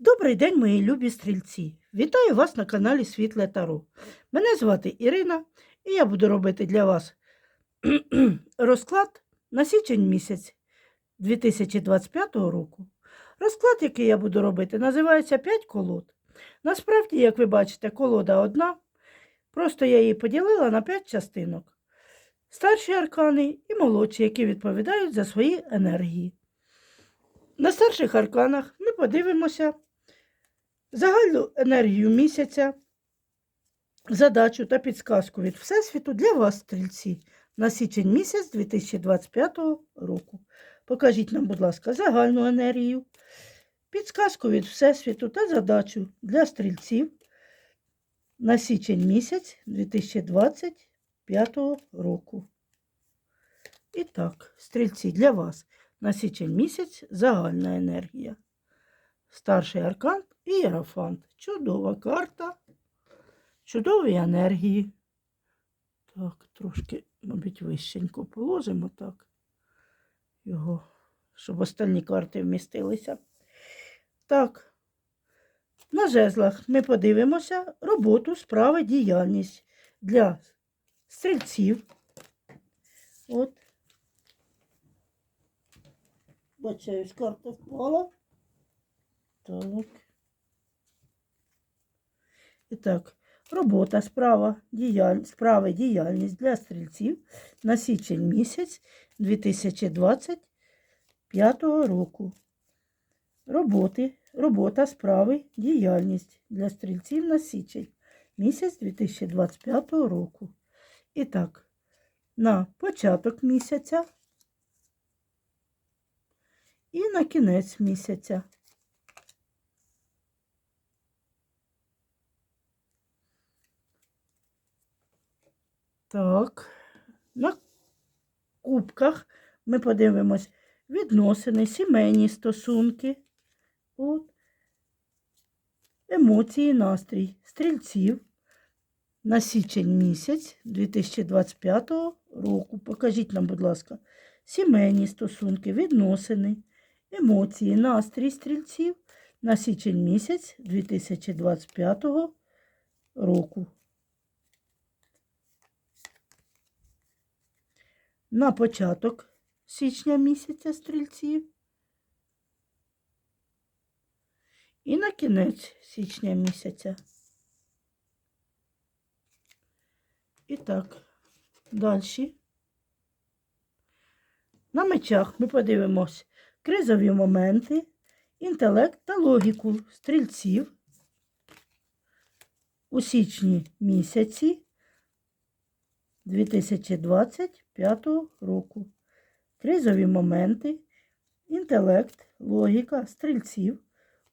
Добрий день, мої любі стрільці! Вітаю вас на каналі Світле Таро. Мене звати Ірина, і я буду робити для вас розклад на січень місяць 2025 року. Розклад, який я буду робити, називається 5 колод. Насправді, як ви бачите, колода одна. Просто я її поділила на 5 частинок. Старші аркани і молодші, які відповідають за свої енергії. На старших арканах ми подивимося загальну енергію місяця, задачу та підсказку від Всесвіту для вас, стрільці, на січень місяць 2025 року. Покажіть нам, будь ласка, загальну енергію, підсказку від Всесвіту та задачу для стрільців на січень місяць 2025 року. І так, стрільці для вас на січень місяць загальна енергія. Старший аркан і Єрофант. Чудова карта, чудові енергії. Так, трошки, мабуть, вищенько положимо так. Його, щоб остальні карти вмістилися. Так, на жезлах ми подивимося роботу, справи, діяльність для стрільців. От. Бачаюсь, карта впала. Так. І так, робота, справа, діяль... справи, діяльність для стрільців на січень місяць 2025 року. Роботи, робота, справи, діяльність для стрільців на січень місяць 2025 року. І так, на початок місяця і на кінець місяця. Так, на кубках ми подивимось відносини, сімейні стосунки, от, емоції, настрій стрільців. На січень місяць 2025 року. Покажіть нам, будь ласка, сімейні стосунки, відносини, емоції, настрій стрільців. На січень місяць 2025 року. На початок січня місяця стрільців і на кінець січня місяця. І так, далі. На мечах ми подивимось кризові моменти, інтелект та логіку стрільців у січні місяці 2025 року. Кризові моменти, інтелект, логіка стрільців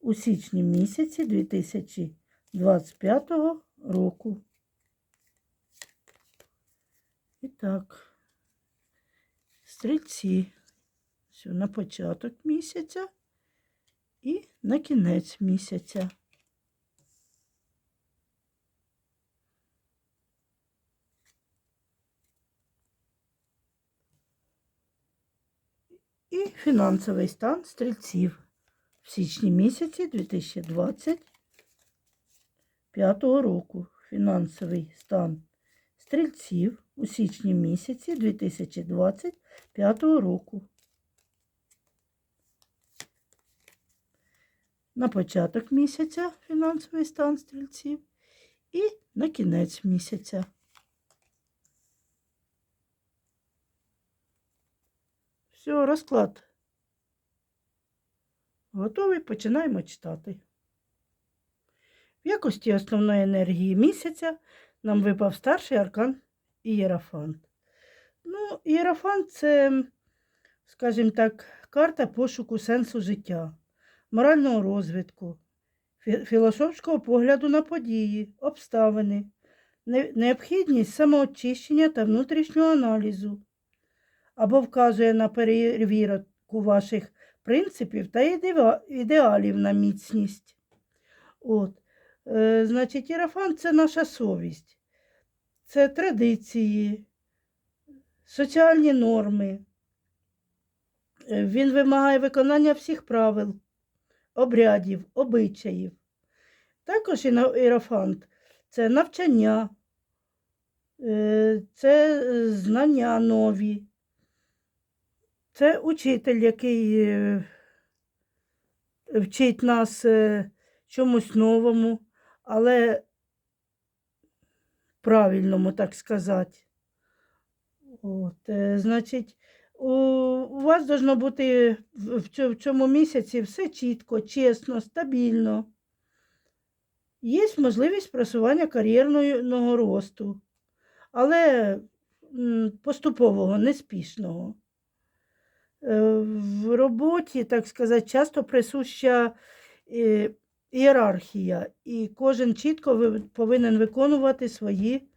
у січні місяці 2025 року. І так, стрільці все на початок місяця і на кінець місяця. І фінансовий стан стрільців в січні місяці 2025 року. Фінансовий стан стрільців у січні місяці 2025 року. На початок місяця фінансовий стан стрільців і на кінець місяця. Все, розклад. Готовий, починаємо читати. В якості основної енергії місяця нам випав старший аркан Ієрафант. Ну, Ієрафант це, скажімо так, карта пошуку сенсу життя, морального розвитку, філософського погляду на події, обставини, необхідність самоочищення та внутрішнього аналізу або вказує на перевірку ваших принципів та ідеалів на міцність. От. Е, Значить, ірафан це наша совість, це традиції, соціальні норми. Е, Він вимагає виконання всіх правил обрядів, обичаїв. Також іерофант це навчання, е, це е, знання нові, це учитель, який е, вчить нас е, чомусь новому, але правильному, так сказати. От, е, значить, у, вас должно бути в, в цьому місяці все чітко, чесно, стабільно. Є можливість просування кар'єрного росту, але поступового, неспішного. Е, В роботі, так сказати, часто присуща е, ієрархія, і кожен чітко повинен виконувати свої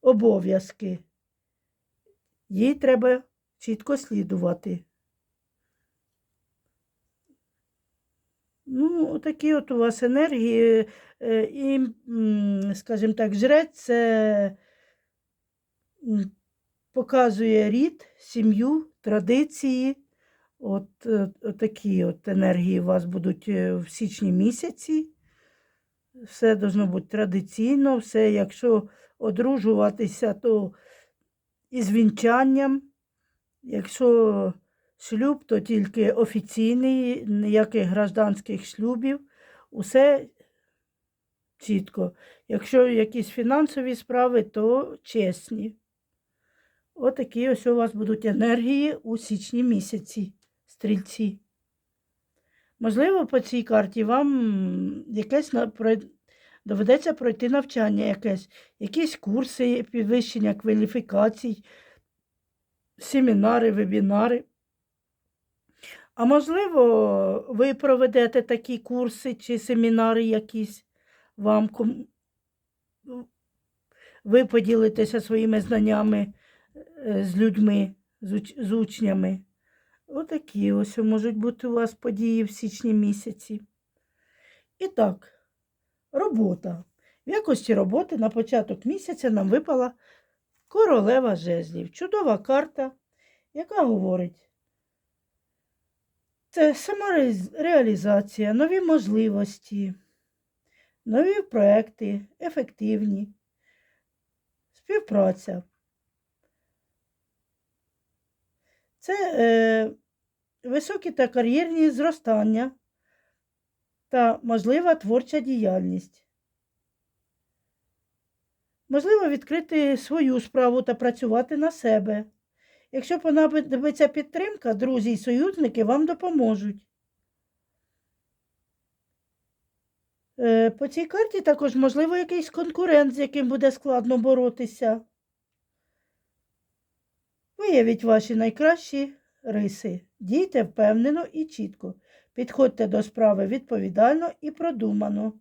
обов'язки. Їй треба чітко слідувати. Ну, такі от у вас енергії, е, і, скажімо так, жрець це показує рід, сім'ю, традиції. От, е, от такі от енергії у вас будуть е, в січні місяці. Все должно бути традиційно, все, якщо одружуватися, то із вінчанням. Якщо шлюб, то тільки офіційний, ніяких гражданських шлюбів. Усе чітко. Якщо якісь фінансові справи, то чесні. Отакі ось у вас будуть енергії у січні місяці, стрільці. Можливо, по цій карті вам якесь доведеться пройти навчання якесь, якісь курси підвищення кваліфікацій, семінари, вебінари. А можливо, ви проведете такі курси чи семінари якісь вам, ви поділитеся своїми знаннями з людьми, з, учнями. Отакі ось можуть бути у вас події в січні місяці. І так, робота. В якості роботи на початок місяця нам випала королева жезлів. Чудова карта, яка говорить, це самореалізація, нові можливості, нові проекти, ефективні, співпраця. Це е, високі та кар'єрні зростання та можлива творча діяльність. Можливо відкрити свою справу та працювати на себе. Якщо понадобиться підтримка, друзі і союзники вам допоможуть. Е, По цій карті також можливо якийсь конкурент, з яким буде складно боротися. Виявіть ваші найкращі риси. Дійте впевнено і чітко. Підходьте до справи відповідально і продумано.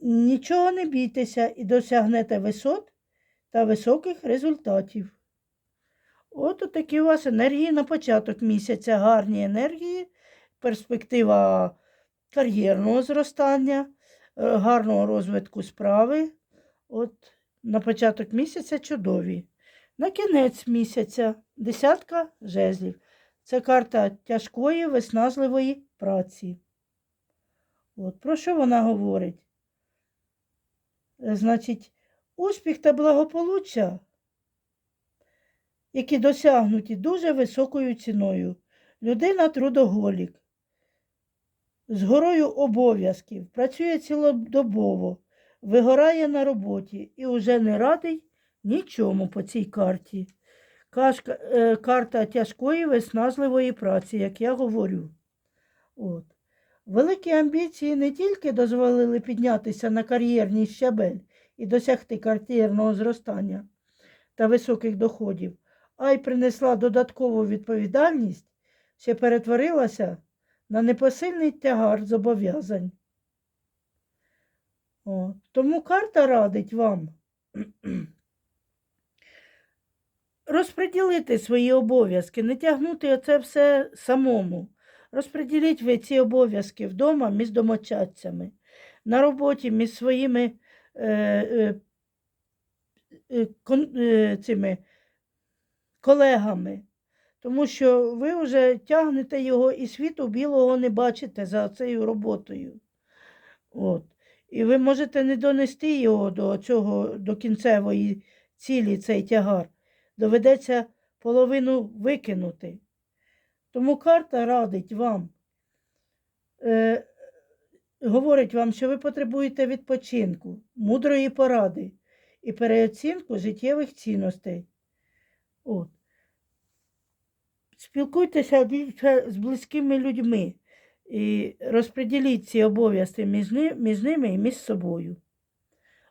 Нічого не бійтеся і досягнете висот та високих результатів. От такі у вас енергії на початок місяця, гарні енергії, перспектива кар'єрного зростання, е, гарного розвитку справи. От на початок місяця чудові. На кінець місяця десятка жезлів. Це карта тяжкої, виснажливої праці. От, про що вона говорить? Значить, успіх та благополуччя, які досягнуті дуже високою ціною. Людина трудоголік, з горою обов'язків, працює цілодобово, вигорає на роботі і уже не радий нічому по цій карті. Кашка, е, карта тяжкої виснажливої праці, як я говорю. От. Великі амбіції не тільки дозволили піднятися на кар'єрній щабель і досягти кар'єрного зростання та високих доходів, а й принесла додаткову відповідальність, що перетворилася на непосильний тягар зобов'язань. Тому карта радить вам розподілити свої обов'язки, не тягнути оце все самому. Розподіліть ви ці обов'язки вдома між домочадцями, на роботі між своїми е, е, е, кон, е, цими колегами. Тому що ви вже тягнете його і світу білого не бачите за цією роботою. От. І ви можете не донести його до цього, до кінцевої цілі, цей тягар. Доведеться половину викинути. Тому карта радить вам, е, говорить вам, що ви потребуєте відпочинку, мудрої поради і переоцінку життєвих цінностей. От. Спілкуйтеся з близькими людьми і розподіліть ці обов'язки між ними і між собою.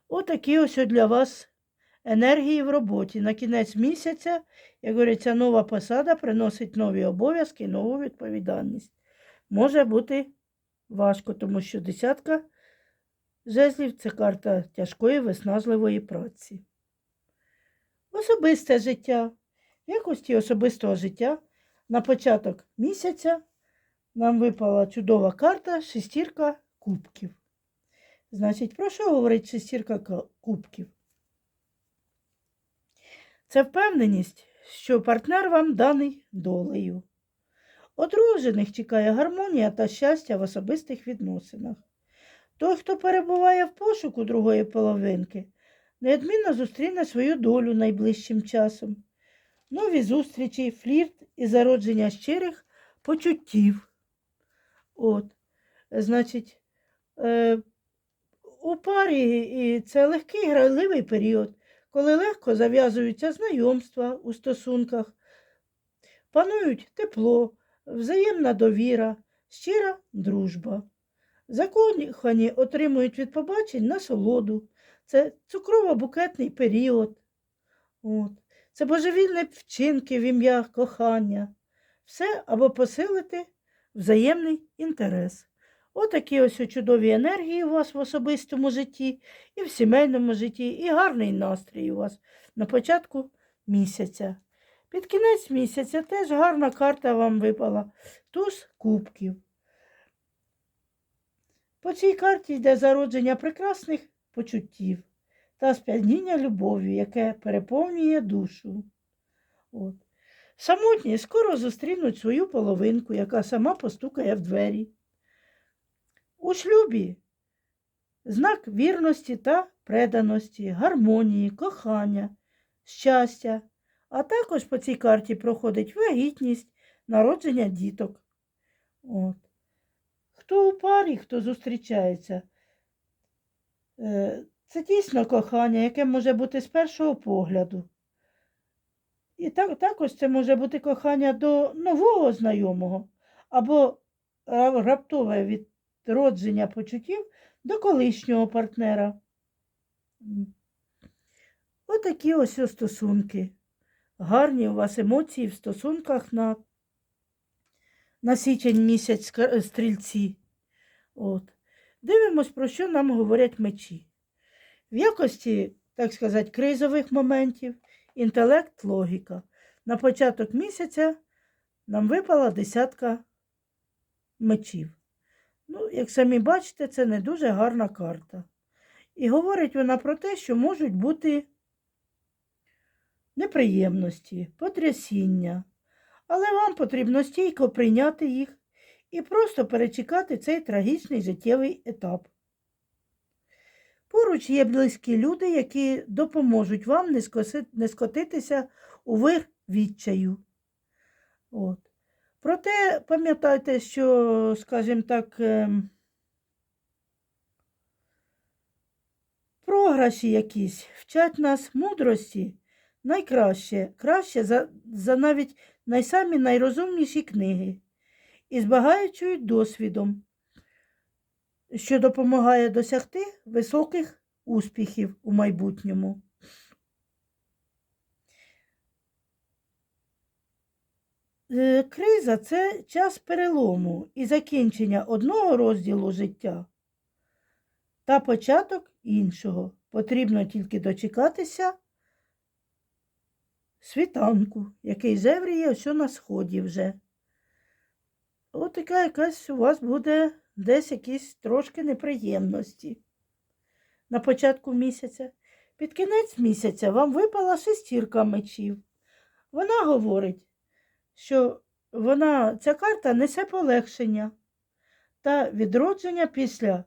Отакі ось для вас енергії в роботі. На кінець місяця, як говориться, нова посада приносить нові обов'язки, нову відповідальність. Може бути важко, тому що десятка жезлів це карта тяжкої виснажливої праці. Особисте життя. В якості особистого життя на початок місяця нам випала чудова карта шестірка кубків. Значить, про що говорить шестірка кубків? Це впевненість, що партнер вам даний долею. Одружених чекає гармонія та щастя в особистих відносинах. Той, хто перебуває в пошуку другої половинки, неодмінно зустріне свою долю найближчим часом. Нові зустрічі, флірт і зародження щирих почуттів. От, значить, е, у парі і це легкий грайливий період, коли легко зав'язуються знайомства у стосунках, панують тепло, взаємна довіра, щира дружба. Закохані отримують від побачень насолоду. Це цукрово-букетний період. От. Це божевільні вчинки в ім'я кохання. Все або посилити взаємний інтерес. Отакі ось чудові енергії у вас в особистому житті, і в сімейному житті, і гарний настрій у вас на початку місяця. Під кінець місяця теж гарна карта вам випала. Туз кубків. По цій карті йде зародження прекрасних почуттів та сп'яніння любов'ю, яке переповнює душу. От. Самотні скоро зустрінуть свою половинку, яка сама постукає в двері. У шлюбі знак вірності та преданості, гармонії, кохання, щастя, а також по цій карті проходить вагітність, народження діток. От. Хто у парі, хто зустрічається, е, це дійсно кохання, яке може бути з першого погляду. І так, також це може бути кохання до нового знайомого або ра- раптове відродження почуттів до колишнього партнера. Отакі ось о стосунки. Гарні у вас емоції в стосунках на, на січень місяць стрільці. От. Дивимось, про що нам говорять мечі. В якості, так сказати, кризових моментів, інтелект, логіка. На початок місяця нам випала десятка мечів. Ну, як самі бачите, це не дуже гарна карта. І говорить вона про те, що можуть бути неприємності, потрясіння. Але вам потрібно стійко прийняти їх і просто перечекати цей трагічний життєвий етап. Поруч є близькі люди, які допоможуть вам не, скотитися у вир відчаю. От. Проте пам'ятайте, що, скажімо так, ем, програші якісь вчать нас мудрості найкраще, краще за, за навіть найсамі найрозумніші книги і збагачують досвідом, що допомагає досягти високих успіхів у майбутньому. Криза це час перелому і закінчення одного розділу життя та початок іншого. Потрібно тільки дочекатися світанку, який зевріє ось на сході вже. От така якась у вас буде десь якісь трошки неприємності на початку місяця. Під кінець місяця вам випала шестірка мечів. Вона говорить, що вона, ця карта несе полегшення та відродження після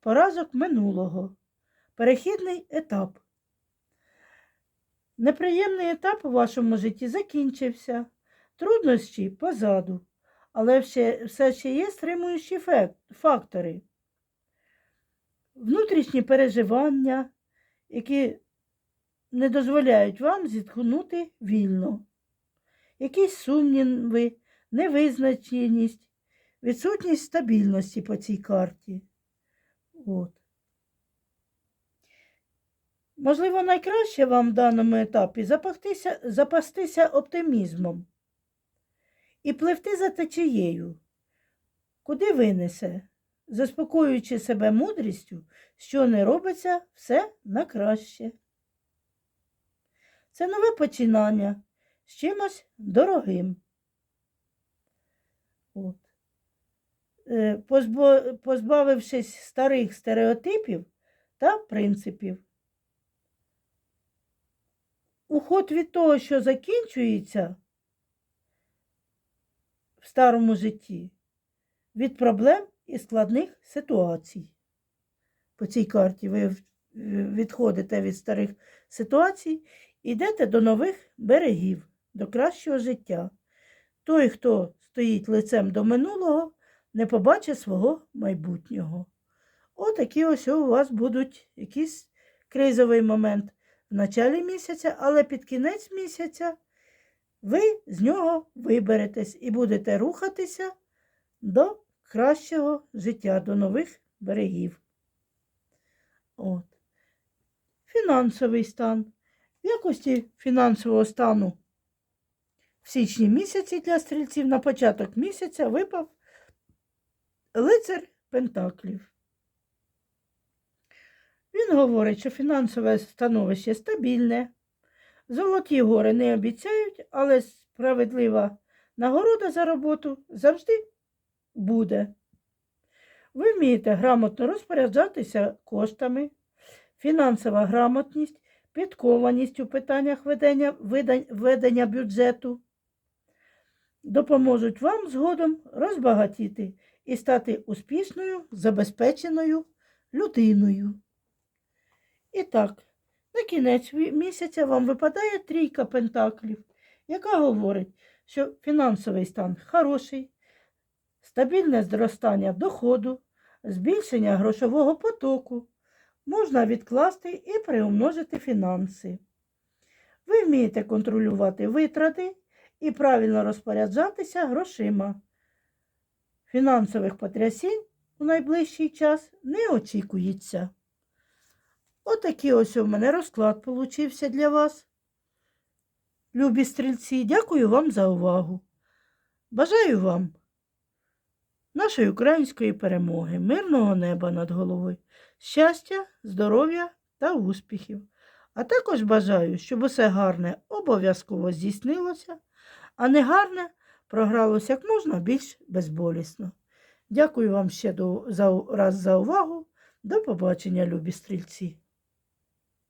поразок минулого. Перехідний етап. Неприємний етап у вашому житті закінчився, труднощі позаду, але все ще є стримуючі фактори. Внутрішні переживання, які не дозволяють вам зітхнути вільно. Якісь сумніви, невизначеність, відсутність стабільності по цій карті. От. Можливо, найкраще вам в даному етапі запастися, запастися оптимізмом і пливти за течією, куди винесе, заспокоюючи себе мудрістю, що не робиться все на краще. Це нове починання з чимось дорогим. От. Е, Позбавившись старих стереотипів та принципів. Уход від того, що закінчується в старому житті, від проблем і складних ситуацій. По цій карті ви відходите від старих ситуацій Ідете до нових берегів, до кращого життя. Той, хто стоїть лицем до минулого, не побачить свого майбутнього. Отакі ось у вас будуть якийсь кризовий момент в началі місяця, але під кінець місяця ви з нього виберетесь і будете рухатися до кращого життя, до нових берегів. От. Фінансовий стан. В якості фінансового стану в січні місяці для стрільців на початок місяця випав лицар Пентаклів. Він говорить, що фінансове становище стабільне, золоті гори не обіцяють, але справедлива нагорода за роботу завжди буде. Ви вмієте грамотно розпоряджатися коштами, фінансова грамотність підкованість у питаннях ведення, ведення бюджету допоможуть вам згодом розбагатіти і стати успішною, забезпеченою людиною. І так, на кінець місяця вам випадає трійка пентаклів, яка говорить, що фінансовий стан хороший, стабільне зростання доходу, збільшення грошового потоку можна відкласти і приумножити фінанси. Ви вмієте контролювати витрати і правильно розпоряджатися грошима. Фінансових потрясінь у найближчий час не очікується. Отакий ось у мене розклад получився для вас. Любі стрільці, дякую вам за увагу. Бажаю вам нашої української перемоги, мирного неба над головою щастя, здоров'я та успіхів. А також бажаю, щоб усе гарне обов'язково здійснилося, а негарне програлося як можна більш безболісно. Дякую вам ще раз за увагу. До побачення, любі стрільці!